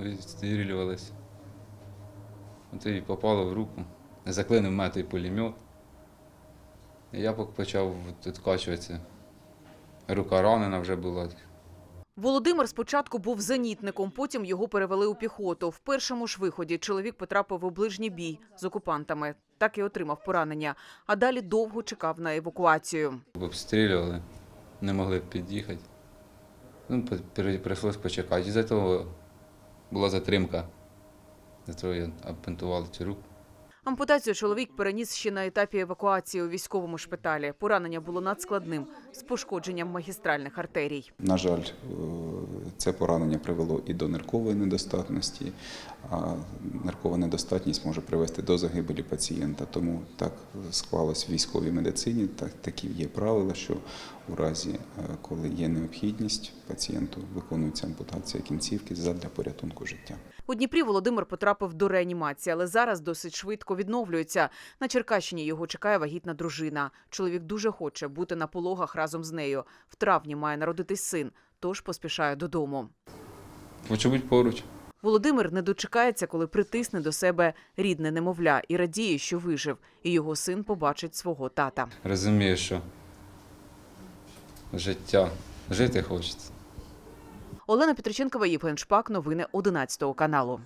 відстрілювалися. От і попало в руку. Заклинив мене той пулемет. І я почав відкачуватися. Рука ранена вже була. Володимир спочатку був зенітником, потім його перевели у піхоту. В першому ж виході чоловік потрапив у ближній бій з окупантами. Так і отримав поранення. А далі довго чекав на евакуацію. Обстрілювали, не могли під'їхати. Ну, прийшлось почекати. Із-за того була затримка. за я обпентували цю руку. Ампутацію чоловік переніс ще на етапі евакуації у військовому шпиталі. Поранення було надскладним з пошкодженням магістральних артерій. На жаль, е, це поранення привело і до ниркової недостатності, а ниркова недостатність може привести до загибелі пацієнта. Тому так склалось в військовій медицині. Так, такі є правила, що у разі, е, коли є необхідність, пацієнту виконується ампутація кінцівки задля порятунку життя. У Дніпрі Володимир потрапив до реанімації, але зараз досить швидко відновлюється. На Черкащині його чекає вагітна дружина. Чоловік дуже хоче бути на пологах разом з нею. В травні має народитись син, тож поспішає додому. Хочу бути поруч. Володимир не дочекається, коли притисне до себе рідне немовля і радіє, що вижив, і його син побачить свого тата. Розумію, що життя, жити хочеться. Олена Петриченкова, Євген Шпак. Новини 11 каналу.